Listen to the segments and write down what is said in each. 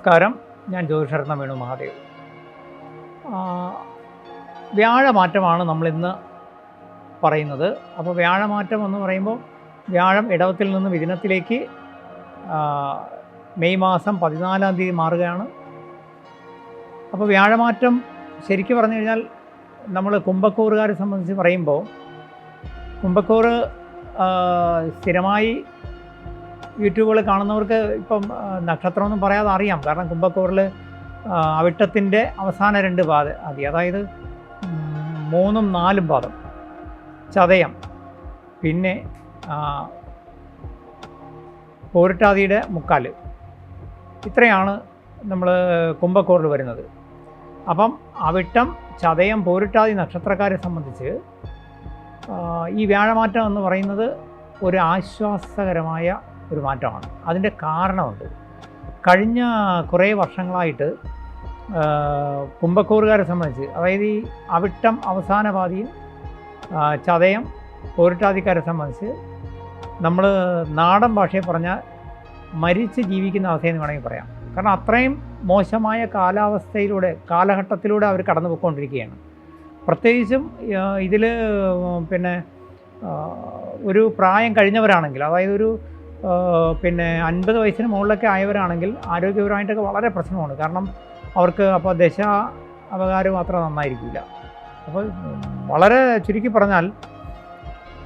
നമസ്കാരം. ഞാൻ ജ്യോതിഷരത്ന വേണു മഹാദേവ്. വ്യാഴമാറ്റമാണ് നമ്മളിന്ന് പറയുന്നത്. അപ്പോൾ വ്യാഴമാറ്റം എന്ന് പറയുമ്പോൾ വ്യാഴം ഇടവത്തിൽ നിന്ന് വിദിനത്തിലേക്ക് മെയ് മാസം പതിനാലാം തീയതി മാറുകയാണ്. അപ്പോൾ വ്യാഴമാറ്റം ശരിക്കും പറഞ്ഞു കഴിഞ്ഞാൽ നമ്മൾ കുംഭക്കൂറുകാരെ സംബന്ധിച്ച് പറയുമ്പോൾ കുംഭക്കൂറ് സ്ഥിരമായി യൂട്യൂബുകൾ കാണുന്നവർക്ക് ഇപ്പം നക്ഷത്രമൊന്നും പറയാതെ അറിയാം. കാരണം കുംഭക്കൂറിൽ അവിട്ടത്തിന്റെ അവസാന രണ്ട് പാത അതി അതായത് മൂന്നും നാലും പാദം. ചതയം. പിന്നെ പോരിട്ടാതിയുടെ മുക്കാൽ. ഇത്രയാണ് നമ്മൾ കുംഭക്കോറിൽ വരുന്നത്. അപ്പം അവിട്ടം ചതയം പോരിട്ടാതി നക്ഷത്രക്കാരെ സംബന്ധിച്ച് ഈ വ്യാഴമാറ്റം എന്ന് പറയുന്നത് ഒരു ആശ്വാസകരമായ ഒരു മാറ്റമാണ്. അതിന്റെ കാരണമുണ്ട്. കഴിഞ്ഞ കുറേ വർഷങ്ങളായിട്ട് കുംഭക്കൂറുകാരെ സംബന്ധിച്ച് അതായത് ഈ അവിട്ടം അവസാന പാതിയും ചതയം പോരിട്ടാതിക്കാരെ സംബന്ധിച്ച് നമ്മൾ നാടൻ ഭാഷയിൽ പറഞ്ഞാൽ മരിച്ച് ജീവിക്കുന്ന അവസ്ഥയെന്ന് വേണമെങ്കിൽ പറയാം. കാരണം അത്രയും മോശമായ കാലാവസ്ഥയിലൂടെ കാലഘട്ടത്തിലൂടെ അവർ കടന്നു പോയിക്കൊണ്ടിരിക്കുകയാണ് പ്രത്യേകിച്ചും ഇതിൽ പിന്നെ ഒരു പ്രായം കഴിഞ്ഞവരാണെങ്കിൽ അതായത് ഒരു പിന്നെ അൻപത് വയസ്സിന് മുകളിലൊക്കെ ആയവരാണെങ്കിൽ ആരോഗ്യപരമായിട്ടൊക്കെ വളരെ പ്രശ്നമാണ്. കാരണം അവർക്ക് അപ്പോൾ ദശ അപകാരം അത്ര നന്നായിരിക്കില്ല. അപ്പോൾ വളരെ ചുരുക്കി പറഞ്ഞാൽ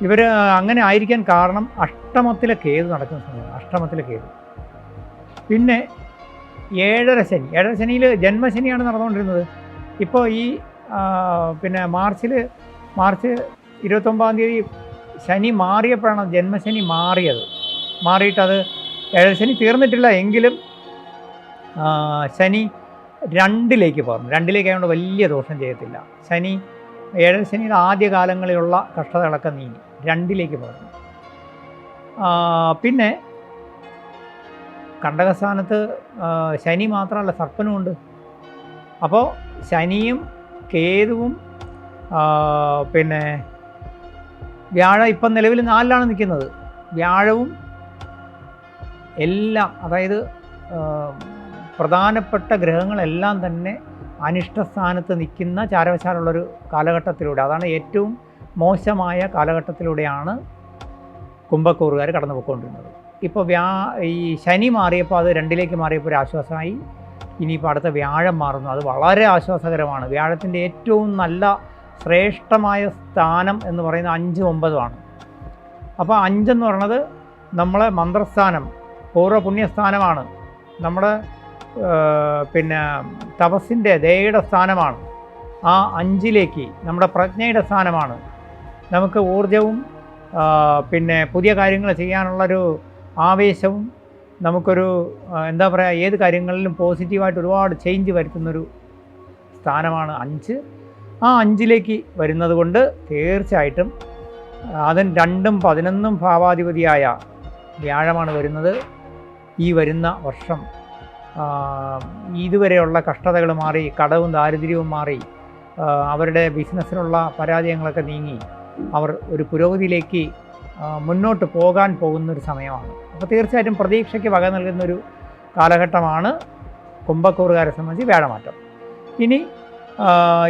ഇവർ അങ്ങനെ ആയിരിക്കാൻ കാരണം അഷ്ടമത്തിലെ കേത് നടക്കുന്ന സമയമാണ്. അഷ്ടമത്തിലെ കേത്. പിന്നെ ഏഴര ശനി. ഏഴര ശനിയിൽ ജന്മശനിയാണ് നടന്നുകൊണ്ടിരുന്നത്. ഇപ്പോൾ ഈ പിന്നെ മാർച്ചിൽ മാർച്ച് ഇരുപത്തൊമ്പതാം തീയതി ശനി മാറിയപ്പോഴാണ് ജന്മശനി മാറിയത്. മാറിയിട്ടത് ഏഴരശനി തീർന്നിട്ടില്ല എങ്കിലും ശനി രണ്ടിലേക്ക് പോകുന്നു രണ്ടിലേക്ക് ആയതുകൊണ്ട് വലിയ ദോഷം ചെയ്യത്തില്ല. ശനി ഏഴരശനിയുടെ ആദ്യ കാലങ്ങളിലുള്ള കഷ്ടതകളൊക്കെ നീങ്ങി. രണ്ടിലേക്ക് പോകുന്നു പിന്നെ കണ്ടകസ്ഥാനത്ത് ശനി മാത്രമല്ല സർപ്പനുമുണ്ട് അപ്പോൾ ശനിയും കേതുവും പിന്നെ വ്യാഴ ഇപ്പം നിലവിൽ നാലിലാണ് നിൽക്കുന്നത്. വ്യാഴവും എല്ലാം അതായത് പ്രധാനപ്പെട്ട ഗ്രഹങ്ങളെല്ലാം തന്നെ അനിഷ്ടസ്ഥാനത്ത് നിൽക്കുന്ന ചാരവശാലുള്ളൊരു കാലഘട്ടത്തിലൂടെ അതാണ് ഏറ്റവും മോശമായ കാലഘട്ടത്തിലൂടെയാണ് കുംഭക്കൂറുകാർ കടന്നു പോയിക്കൊണ്ടിരുന്നത് ഇപ്പോൾ വ്യാ ഈ ശനി മാറിയപ്പോൾ അത് രണ്ടിലേക്ക് മാറിയപ്പോൾ ഒരു ആശ്വാസമായി. ഇനിയിപ്പോൾ അടുത്ത വ്യാഴം മാറുന്നു. അത് വളരെ ആശ്വാസകരമാണ്. വ്യാഴത്തിന്റെ ഏറ്റവും നല്ല ശ്രേഷ്ഠമായ സ്ഥാനം എന്ന് പറയുന്നത് അഞ്ചും ഒമ്പതുമാണ് അപ്പോൾ അഞ്ചെന്ന് പറയുന്നത് നമ്മളെ മന്ത്രസ്ഥാനം പൂർവ പുണ്യസ്ഥാനമാണ്. നമ്മുടെ പിന്നെ തപസ്സിന്റെ ദയയുടെ സ്ഥാനമാണ്. ആ അഞ്ചിലേക്ക് നമ്മുടെ പ്രജ്ഞയുടെ സ്ഥാനമാണ്. നമുക്ക് ഊർജവും പിന്നെ പുതിയ കാര്യങ്ങൾ ചെയ്യാനുള്ളൊരു ആവേശവും നമുക്കൊരു എന്താ പറയുക ഏത് കാര്യങ്ങളിലും പോസിറ്റീവായിട്ട് ഒരുപാട് ചേഞ്ച് വരുത്തുന്നൊരു സ്ഥാനമാണ് അഞ്ച്. ആ അഞ്ചിലേക്ക് വരുന്നത് കൊണ്ട് തീർച്ചയായിട്ടും അതിന് രണ്ടും പതിനൊന്നും ഭാവാധിപതിയായ വ്യാഴമാണ് വരുന്നത്. ഈ വരുന്ന വർഷം ഇതുവരെയുള്ള കഷ്ടതകൾ മാറി കടവും ദാരിദ്ര്യവും മാറി അവരുടെ ബിസിനസ്സിനുള്ള പരാജയങ്ങളൊക്കെ നീങ്ങി അവർ ഒരു പുരോഗതിയിലേക്ക് മുന്നോട്ട് പോകാൻ പോകുന്നൊരു സമയമാണ്. അപ്പോൾ തീർച്ചയായിട്ടും പ്രതീക്ഷയ്ക്ക് വക നൽകുന്നൊരു കാലഘട്ടമാണ് കുംഭക്കൂറുകാരെ സംബന്ധിച്ച് വേടമാറ്റം ഇനി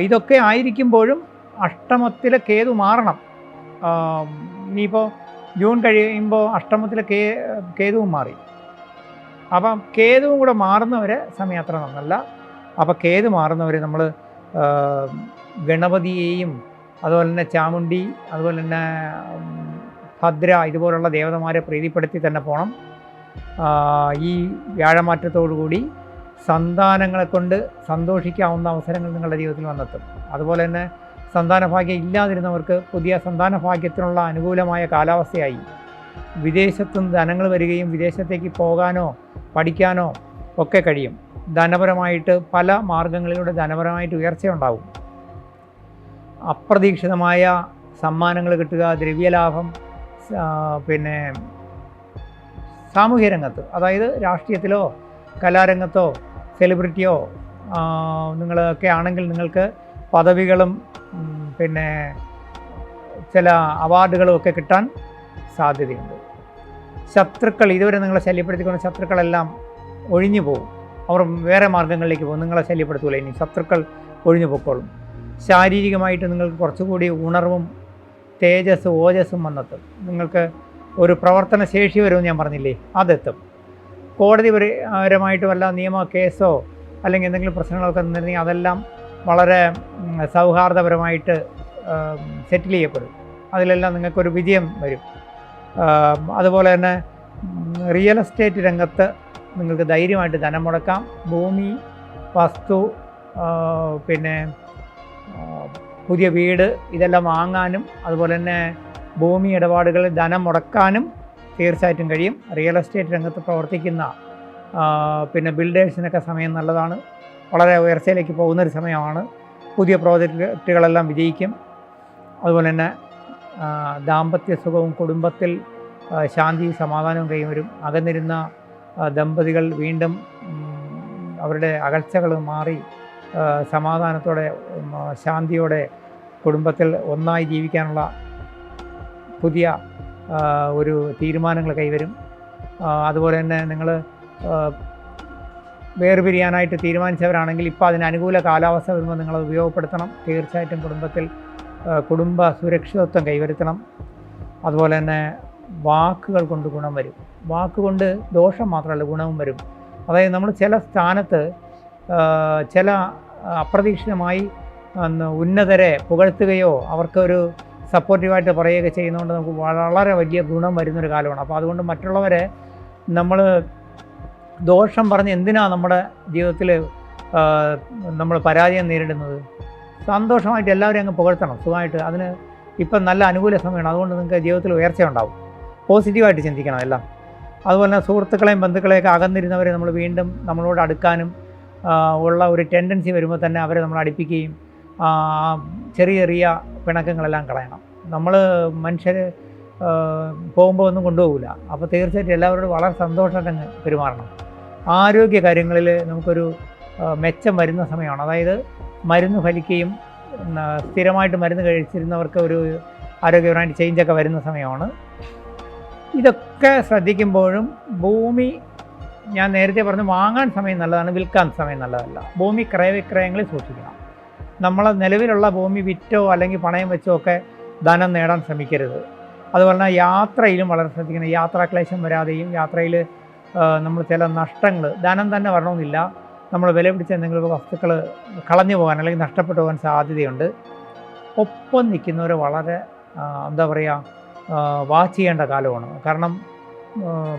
ഇതൊക്കെ ആയിരിക്കുമ്പോഴും അഷ്ടമത്തിലെ കേതു മാറണം. ഇനിയിപ്പോൾ ജൂൺ കഴിയുമ്പോൾ അഷ്ടമത്തിലെ കേ കേതുവും മാറി. അപ്പം കേതുവും കൂടെ മാറുന്നവരെ സമയാത്ര നന്നല്ല അപ്പം കേതു മാറുന്നവരെ നമ്മൾ ഗണപതിയെയും അതുപോലെ തന്നെ ചാമുണ്ടി അതുപോലെ തന്നെ ഭദ്ര ഇതുപോലുള്ള ദേവതമാരെ പ്രീതിപ്പെടുത്തി തന്നെ പോകണം ഈ വ്യാഴമാറ്റത്തോടുകൂടി സന്താനങ്ങളെ കൊണ്ട് സന്തോഷിക്കാവുന്ന അവസരങ്ങൾ നിങ്ങളുടെ ജീവിതത്തിൽ വന്നെത്തും. അതുപോലെ തന്നെ സന്താന ഭാഗ്യം ഇല്ലാതിരുന്നവർക്ക് പുതിയ സന്താന ഭാഗ്യത്തിനുള്ള അനുകൂലമായ കാലാവസ്ഥയായി. വിദേശത്തുനിന്ന് ധനങ്ങൾ വരികയും വിദേശത്തേക്ക് പോകാനോ പഠിക്കാനോ ഒക്കെ കഴിയും. ധനപരമായിട്ട് പല മാർഗങ്ങളിലൂടെ ധനപരമായിട്ട് ഉയർച്ചയുണ്ടാവും അപ്രതീക്ഷിതമായ സമ്മാനങ്ങൾ കിട്ടുക ദ്രവ്യലാഭം പിന്നെ സാമൂഹ്യ രംഗത്ത് അതായത് രാഷ്ട്രീയത്തിലോ കലാരംഗത്തോ സെലിബ്രിറ്റിയോ നിങ്ങളൊക്കെ ആണെങ്കിൽ നിങ്ങൾക്ക് പദവികളും പിന്നെ ചില അവാർഡുകളും ഒക്കെ കിട്ടാൻ സാധ്യതയുണ്ട്. ശത്രുക്കൾ ഇതുവരെ നിങ്ങളെ ശല്യപ്പെടുത്തിക്കുന്ന ശത്രുക്കളെല്ലാം ഒഴിഞ്ഞു പോകും. അവർ വേറെ മാർഗങ്ങളിലേക്ക് പോകും. നിങ്ങളെ ശല്യപ്പെടുത്തൂല ഇനി. ശത്രുക്കൾ ഒഴിഞ്ഞു പൊക്കോളും. ശാരീരികമായിട്ട് നിങ്ങൾക്ക് കുറച്ചുകൂടി ഉണർവും തേജസ് ഓജസ്സും വന്നെത്തും. നിങ്ങൾക്ക് ഒരു പ്രവർത്തന ശേഷി വരുമെന്ന് ഞാൻ പറഞ്ഞില്ലേ? അതെത്തും. കോടതി പര- പരമായിട്ട് വല്ല നിയമ കേസോ അല്ലെങ്കിൽ എന്തെങ്കിലും പ്രശ്നങ്ങളൊക്കെ നിന്നിരുന്നെങ്കിൽ അതെല്ലാം വളരെ സൗഹാർദ്ദപരമായിട്ട് സെറ്റിൽ ചെയ്യപ്പെടും. അതിലെല്ലാം നിങ്ങൾക്കൊരു വിജയം വരും. അതുപോലെ തന്നെ റിയൽ എസ്റ്റേറ്റ് രംഗത്ത് നിങ്ങൾക്ക് ധൈര്യമായിട്ട് ധനം മുടക്കാം. ഭൂമി വസ്തു പിന്നെ പുതിയ വീട് ഇതെല്ലാം വാങ്ങാനും അതുപോലെ തന്നെ ഭൂമി ഇടപാടുകളിൽ ധനം മുടക്കാനും തീർച്ചയായിട്ടും കഴിയും. റിയൽ എസ്റ്റേറ്റ് രംഗത്ത് പ്രവർത്തിക്കുന്ന പിന്നെ ബിൽഡേഴ്സിനൊക്കെ സമയം നല്ലതാണ്. വളരെ ഉയർച്ചയിലേക്ക് പോകുന്നൊരു സമയമാണ്. പുതിയ പ്രോജക്റ്റുകളെല്ലാം വിജയിക്കും. അതുപോലെ തന്നെ ദാമ്പത്യ സുഖവും കുടുംബത്തിൽ ശാന്തി സമാധാനവും കൈവരും. അകന്നിരുന്ന ദമ്പതികൾ വീണ്ടും അവരുടെ അകൽച്ചകൾ മാറി സമാധാനത്തോടെ ശാന്തിയോടെ കുടുംബത്തിൽ ഒന്നായി ജീവിക്കാനുള്ള പുതിയ ഒരു തീരുമാനങ്ങൾ കൈവരും. അതുപോലെ തന്നെ നിങ്ങൾ വേർപിരിയാനായിട്ട് തീരുമാനിച്ചവരാണെങ്കിൽ ഇപ്പോൾ അതിന് അനുകൂല കാലാവസ്ഥ വരുമ്പോൾ നിങ്ങളത് ഉപയോഗപ്പെടുത്തണം. തീർച്ചയായിട്ടും കുടുംബത്തിൽ കുടുംബ സുരക്ഷിതത്വം കൈവരുത്തണം. അതുപോലെ തന്നെ വാക്കുകൾ കൊണ്ട് ഗുണം വരും. വാക്കുകൊണ്ട് ദോഷം മാത്രമല്ല ഗുണവും വരും. അതായത് നമ്മൾ ചില സ്ഥാനത്ത് ചില അപ്രതീക്ഷിതമായി ഉന്നതരെ പുകഴ്ത്തുകയോ അവർക്കൊരു സപ്പോർട്ടീവായിട്ട് പറയുകയൊക്കെ ചെയ്യുന്നതുകൊണ്ട് നമുക്ക് വളരെ വലിയ ഗുണം വരുന്നൊരു കാലമാണ്. അപ്പോൾ അതുകൊണ്ട് മറ്റുള്ളവരെ നമ്മൾ ദോഷം പറഞ്ഞ് എന്തിനാണ് നമ്മുടെ ജീവിതത്തിൽ നമ്മൾ പരാജയം നേരിടുന്നത്? സന്തോഷമായിട്ട് എല്ലാവരും അങ്ങ് പുകഴ്ത്തണം. സുഖമായിട്ട് അതിന് ഇപ്പം നല്ല അനുകൂല സമയമാണ്. അതുകൊണ്ട് നിങ്ങൾക്ക് ജീവിതത്തിൽ ഉയർച്ച ഉണ്ടാവും. പോസിറ്റീവായിട്ട് ചിന്തിക്കണം എല്ലാം. അതുപോലെ തന്നെ സുഹൃത്തുക്കളെയും ബന്ധുക്കളെയൊക്കെ അകന്നിരുന്നവരെ നമ്മൾ വീണ്ടും നമ്മളോട് അടുക്കാനും ഉള്ള ഒരു ടെൻഡൻസി വരുമ്പോൾ തന്നെ അവരെ നമ്മൾ അടുപ്പിക്കുകയും ചെറിയ ചെറിയ പിണക്കങ്ങളെല്ലാം കളയണം. നമ്മൾ മനുഷ്യർ പോകുമ്പോൾ ഒന്നും കൊണ്ടുപോകില്ല അപ്പോൾ തീർച്ചയായിട്ടും എല്ലാവരോടും വളരെ സന്തോഷമായിട്ട് അങ്ങ് പെരുമാറണം. ആരോഗ്യ കാര്യങ്ങളിൽ നമുക്കൊരു മെച്ചം വരുന്ന സമയമാണ്. അതായത് മരുന്ന് ഫലിക്കുകയും സ്ഥിരമായിട്ട് മരുന്ന് കഴിച്ചിരുന്നവർക്ക് ഒരു ആരോഗ്യപരമായിട്ട് ചേഞ്ചൊക്കെ വരുന്ന സമയമാണ്. ഇതൊക്കെ ശ്രദ്ധിക്കുമ്പോഴും ഭൂമി ഞാൻ നേരത്തെ പറഞ്ഞു വാങ്ങാൻ സമയം നല്ലതാണ് വിൽക്കാൻ സമയം നല്ലതല്ല. ഭൂമി ക്രയവിക്രയങ്ങളിൽ സൂക്ഷിക്കണം. നമ്മളെ നിലവിലുള്ള ഭൂമി വിറ്റോ അല്ലെങ്കിൽ പണയം വെച്ചോ ഒക്കെ ധനം നേടാൻ ശ്രമിക്കരുത്. അതുപോലെ തന്നെ യാത്രയിലും വളരെ ശ്രദ്ധിക്കണം. യാത്രാക്ലേശം വരാതെയും യാത്രയിൽ നമ്മൾ ചില നഷ്ടങ്ങൾ ധനം തന്നെ വരണമെന്നില്ല. നമ്മൾ വില പിടിച്ച എന്തെങ്കിലും വസ്തുക്കൾ കളഞ്ഞു പോകാൻ അല്ലെങ്കിൽ നഷ്ടപ്പെട്ടു പോകാൻ സാധ്യതയുണ്ട്. ഒപ്പം നിൽക്കുന്നവർ വളരെ എന്താ പറയുക വാച്ച് ചെയ്യേണ്ട കാലമാണ്. കാരണം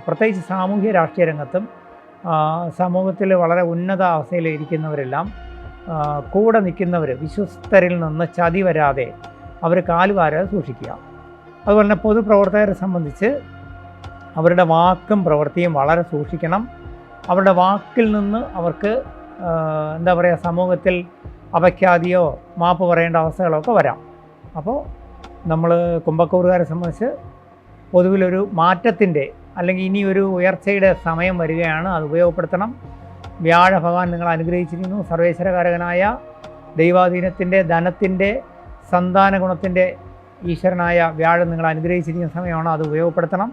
പ്രത്യേകിച്ച് സാമൂഹ്യ രാഷ്ട്രീയ രംഗത്തും സമൂഹത്തിൽ വളരെ ഉന്നത അവസ്ഥയിൽ ഇരിക്കുന്നവരെല്ലാം കൂടെ നിൽക്കുന്നവർ വിശ്വസ്തരിൽ നിന്ന് ചതി വരാതെ അവർ കാലുവാരാതെ സൂക്ഷിക്കുക. അതുപോലെ തന്നെ പൊതുപ്രവർത്തകരെ സംബന്ധിച്ച് അവരുടെ വാക്കും പ്രവൃത്തിയും വളരെ സൂക്ഷിക്കണം. അവരുടെ വാക്കിൽ നിന്ന് അവർക്ക് എന്താ പറയുക സമൂഹത്തിൽ അപഖ്യാതിയോ മാപ്പ് പറയേണ്ട അവസ്ഥകളൊക്കെ വരാം. അപ്പോൾ നമ്മൾ കുംഭക്കൂറുകാരെ സംബന്ധിച്ച് പൊതുവിലൊരു മാറ്റത്തിന്റെ അല്ലെങ്കിൽ ഇനി ഒരു ഉയർച്ചയുടെ സമയം വരികയാണ്. അത് ഉപയോഗപ്പെടുത്തണം. വ്യാഴ ഭഗവാൻ നിങ്ങൾ അനുഗ്രഹിച്ചിരിക്കുന്നു. സർവേശ്വരകാരകനായ ദൈവാധീനത്തിന്റെ ധനത്തിന്റെ സന്താന ഗുണത്തിന്റെ ഈശ്വരനായ വ്യാഴം നിങ്ങൾ അനുഗ്രഹിച്ചിരിക്കുന്ന സമയമാണ് അത് ഉപയോഗപ്പെടുത്തണം.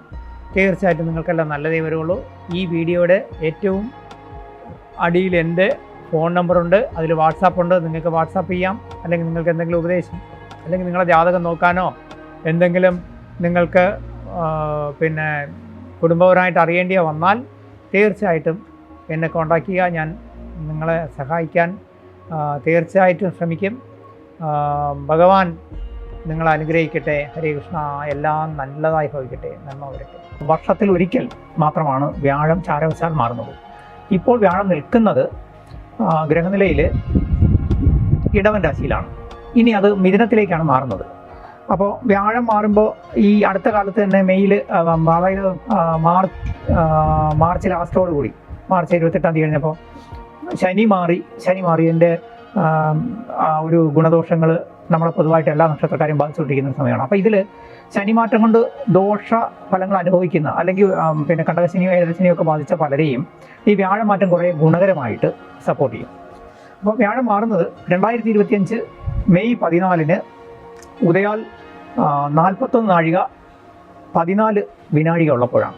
തീർച്ചയായിട്ടും നിങ്ങൾക്കെല്ലാം നല്ലതേ വരുള്ളൂ ഈ വീഡിയോയുടെ ഏറ്റവും അടിയിൽ എന്റെ ഫോൺ നമ്പറുണ്ട്. അതിൽ വാട്സാപ്പ് ഉണ്ട്. നിങ്ങൾക്ക് വാട്സാപ്പ് ചെയ്യാം. അല്ലെങ്കിൽ നിങ്ങൾക്ക് എന്തെങ്കിലും ഉപദേശം അല്ലെങ്കിൽ നിങ്ങളുടെ ജാതകം നോക്കാനോ എന്തെങ്കിലും നിങ്ങൾക്ക് പിന്നെ കുടുംബപരമായിട്ട് അറിയേണ്ടിയോ വന്നാൽ തീർച്ചയായിട്ടും എന്നെ കോണ്ടാക്റ്റ് ചെയ്യുക. ഞാൻ നിങ്ങളെ സഹായിക്കാൻ തീർച്ചയായിട്ടും ശ്രമിക്കും. ഭഗവാൻ നിങ്ങളെ അനുഗ്രഹിക്കട്ടെ ഹരേ കൃഷ്ണ എല്ലാം നല്ലതായി ഭവിക്കട്ടെ. നന്മ വരട്ടെ. വർഷത്തിൽ ഒരിക്കൽ മാത്രമാണ് വ്യാഴം ചാരവശാൽ മാറുന്നത്. ഇപ്പോൾ വ്യാഴം നിൽക്കുന്നത് ഗ്രഹനിലയിൽ ഇടവൻ രാശിയിലാണ്. ഇനി അത് മിഥുനത്തിലേക്കാണ് മാറുന്നത്. അപ്പോൾ വ്യാഴം മാറുമ്പോൾ ഈ അടുത്ത കാലത്ത് തന്നെ മെയ്യിൽ അതായത് മാർച്ച് മാർച്ച് ലാസ്റ്റോട് കൂടി മാർച്ച് ഇരുപത്തെട്ടാം തീയതി കഴിഞ്ഞപ്പോൾ ശനി മാറി ശനി മാറിയതിന്റെ ഒരു ഗുണദോഷങ്ങൾ നമ്മളെ പൊതുവായിട്ട് എല്ലാ നക്ഷത്രക്കാരെയും ബാധിച്ചുകൊണ്ടിരിക്കുന്ന സമയമാണ്. അപ്പോൾ ഇതിൽ ശനിമാറ്റം കൊണ്ട് ദോഷ ഫലങ്ങൾ അനുഭവിക്കുന്ന അല്ലെങ്കിൽ പിന്നെ കണ്ടകശനിയോ ഏതശനിയോ ഒക്കെ ബാധിച്ച പലരെയും ഈ വ്യാഴമാറ്റം കുറേ ഗുണകരമായിട്ട് സപ്പോർട്ട് ചെയ്യും. അപ്പോൾ വ്യാഴം മാറുന്നത് രണ്ടായിരത്തി ഇരുപത്തിയഞ്ച് മെയ് പതിനാലിന് ഉദയാൽ നാൽപ്പത്തൊന്ന് നാഴിക പതിനാല് വിനാഴിക ഉള്ളപ്പോഴാണ്.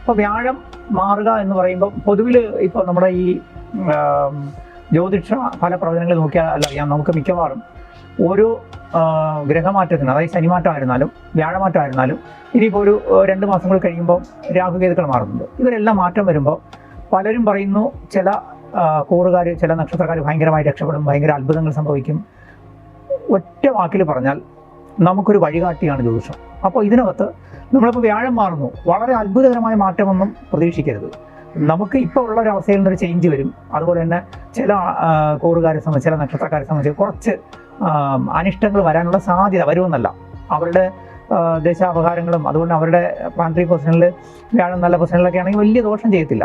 അപ്പോൾ വ്യാഴം മാറുക എന്ന് പറയുമ്പോൾ പൊതുവിൽ ഇപ്പോൾ നമ്മുടെ ഈ ജ്യോതിഷ ഫല പ്രവചനങ്ങൾ നോക്കിയാൽ അറിയാം. നമുക്ക് മിക്കവാറും ഓരോ ഗ്രഹമാറ്റത്തിന് അതായത് ശനിമാറ്റമായിരുന്നാലും വ്യാഴമാറ്റമായിരുന്നാലും ഇനിയിപ്പോൾ ഒരു രണ്ട് മാസം കൂടി കഴിയുമ്പോൾ രാഹുകേതുക്കൾ മാറുന്നുണ്ട്. ഇവരെല്ലാം മാറ്റം വരുമ്പോൾ പലരും പറയുന്നു ചില കൂറുകാർ ചില നക്ഷത്രക്കാർ ഭയങ്കരമായി രക്ഷപ്പെടും ഭയങ്കര അത്ഭുതങ്ങൾ സംഭവിക്കും. ഒറ്റ വാക്കിൽ പറഞ്ഞാൽ നമുക്കൊരു വഴികാട്ടിയാണ് ജ്യോതിഷം. അപ്പോൾ ഇതിനകത്ത് നമ്മളിപ്പോൾ വ്യാഴം മാറുന്നു. വളരെ അത്ഭുതകരമായ മാറ്റമൊന്നും പ്രതീക്ഷിക്കരുത്. നമുക്ക് ഇപ്പോൾ ഉള്ള ഒരു അവസ്ഥയിൽ നിന്നൊരു ചേഞ്ച് വരും. അതുപോലെ തന്നെ ചില കൂറുകാരെ സംബന്ധിച്ച് ചില നക്ഷത്രക്കാരെ സംബന്ധിച്ച് കുറച്ച് അനിഷ്ടങ്ങൾ വരാനുള്ള സാധ്യത വരുമെന്നല്ല. അവരുടെ ദേശാപകാരങ്ങളും അതുകൊണ്ട് അവരുടെ പാൻട്രി പൊസിഷനിൽ വ്യാഴം നല്ല പൊസിഷനിലൊക്കെ ആണെങ്കിൽ വലിയ ദോഷം ചെയ്യത്തില്ല.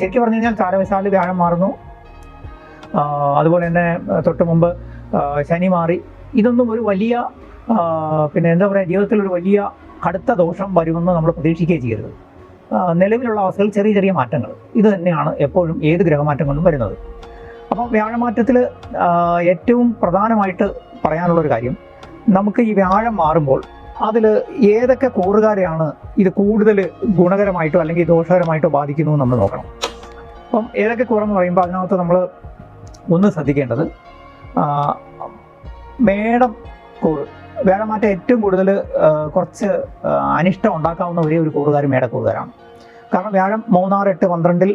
ശരിക്കും പറഞ്ഞു കഴിഞ്ഞാൽ താരവശാൽ വ്യാഴം മാറുന്നു. അതുപോലെ തന്നെ തൊട്ട് മുമ്പ് ശനി മാറി. ഇതൊന്നും ഒരു വലിയ പിന്നെ എന്താ പറയുക ജീവിതത്തിൽ ഒരു വലിയ കടുത്ത ദോഷം വരുമെന്ന് നമ്മൾ പ്രതീക്ഷിക്കുകയും ചെയ്യരുത്. നിലവിലുള്ള അവസ്ഥയിൽ ചെറിയ ചെറിയ മാറ്റങ്ങൾ. ഇത് തന്നെയാണ് എപ്പോഴും ഏത് ഗ്രഹമാറ്റം കൊണ്ടും വരുന്നത്. അപ്പോൾ വ്യാഴമാറ്റത്തിൽ ഏറ്റവും പ്രധാനമായിട്ട് പറയാനുള്ള ഒരു കാര്യം നമുക്ക് ഈ വ്യാഴം മാറുമ്പോൾ അതിൽ ഏതൊക്കെ കൂറുകാരെയാണ് ഇത് കൂടുതൽ ഗുണകരമായിട്ടോ അല്ലെങ്കിൽ ദോഷകരമായിട്ടോ ബാധിക്കുന്നു നമ്മൾ നോക്കണം. അപ്പം ഏതൊക്കെ കൂറെന്ന് പറയുമ്പോൾ അതിനകത്ത് നമ്മൾ ഒന്ന് ശ്രദ്ധിക്കേണ്ടത് മേടം കൂറ്. വേടമാറ്റം ഏറ്റവും കൂടുതൽ കുറച്ച് അനിഷ്ടം ഉണ്ടാക്കാവുന്ന ഒരേ ഒരു കൂറുകാർ മേടക്കൂറുകാരാണ്. കാരണം വ്യാഴം മൂന്നാറ് എട്ട് പന്ത്രണ്ടിൽ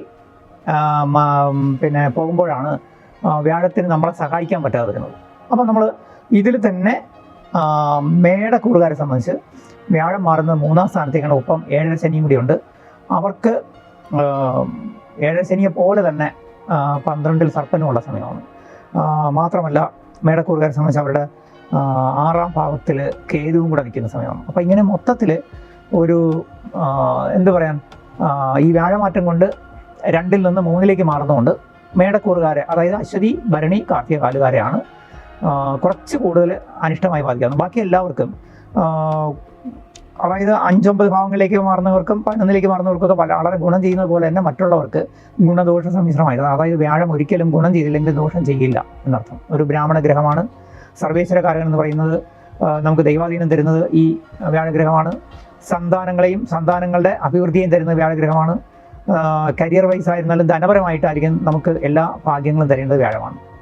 പിന്നെ പോകുമ്പോഴാണ് വ്യാഴത്തിന് നമ്മളെ സഹായിക്കാൻ പറ്റാതെ വരുന്നത് അപ്പം നമ്മൾ ഇതിൽ തന്നെ മേടക്കൂറുകാരെ സംബന്ധിച്ച് വ്യാഴം മാറുന്ന മൂന്നാം സ്ഥാനത്തേക്കാണ് ഒപ്പം ഏഴര ശനിയും കൂടിയുണ്ട് അവർക്ക് ഏഴര ശനിയെ പോലെ തന്നെ പന്ത്രണ്ടിൽ സർപ്പനുമുള്ള സമയമാണ്. മാത്രമല്ല മേടക്കൂറുകാരെ സംബന്ധിച്ച് അവരുടെ ആറാം ഭാവത്തിൽ കേതുവും കൂടെ നിൽക്കുന്ന സമയമാണ്. അപ്പോൾ ഇങ്ങനെ മൊത്തത്തിൽ ഒരു എന്തു പറയാം പറയാൻ ഈ വ്യാഴമാറ്റം കൊണ്ട് രണ്ടിൽ നിന്ന് മൂന്നിലേക്ക് മാറുന്നതുകൊണ്ട് മേടക്കൂറുകാരെ അതായത് അശ്വതി ഭരണി കാർത്തിക കാലുകാരെയാണ് കുറച്ച് കൂടുതൽ അനിഷ്ടമായി ബാധിക്കുന്നത് ബാക്കി എല്ലാവർക്കും അതായത് അഞ്ചൊമ്പത് ഭാവങ്ങളിലേക്ക് മാറുന്നവർക്കും പതിനൊന്നിലേക്ക് മാറുന്നവർക്കൊക്കെ വളരെ ഗുണം ചെയ്യുന്നത് പോലെ തന്നെ മറ്റുള്ളവർക്ക് ഗുണദോഷ സമ്മിശ്രമായിരുന്നു അതായത് വ്യാഴം ഒരിക്കലും ഗുണം ചെയ്തില്ലെങ്കിൽ ദോഷം ചെയ്യില്ല എന്നർത്ഥം. ഒരു ബ്രാഹ്മണ ഗ്രഹമാണ്. സർവേശ്വരകാരകൻ എന്ന് പറയുന്നത് നമുക്ക് ദൈവാധീനം തരുന്നത് ഈ വ്യാഴഗ്രഹമാണ്. സന്താനങ്ങളെയും സന്താനങ്ങളുടെ അഭിവൃദ്ധിയും തരുന്ന വ്യാഴഗ്രഹമാണ്. കരിയർ വൈസ് ആയിരുന്നാലും ധനപരമായിട്ടായിരിക്കും നമുക്ക് എല്ലാ ഭാഗ്യങ്ങളും തരേണ്ടത് വ്യാഴമാണ്.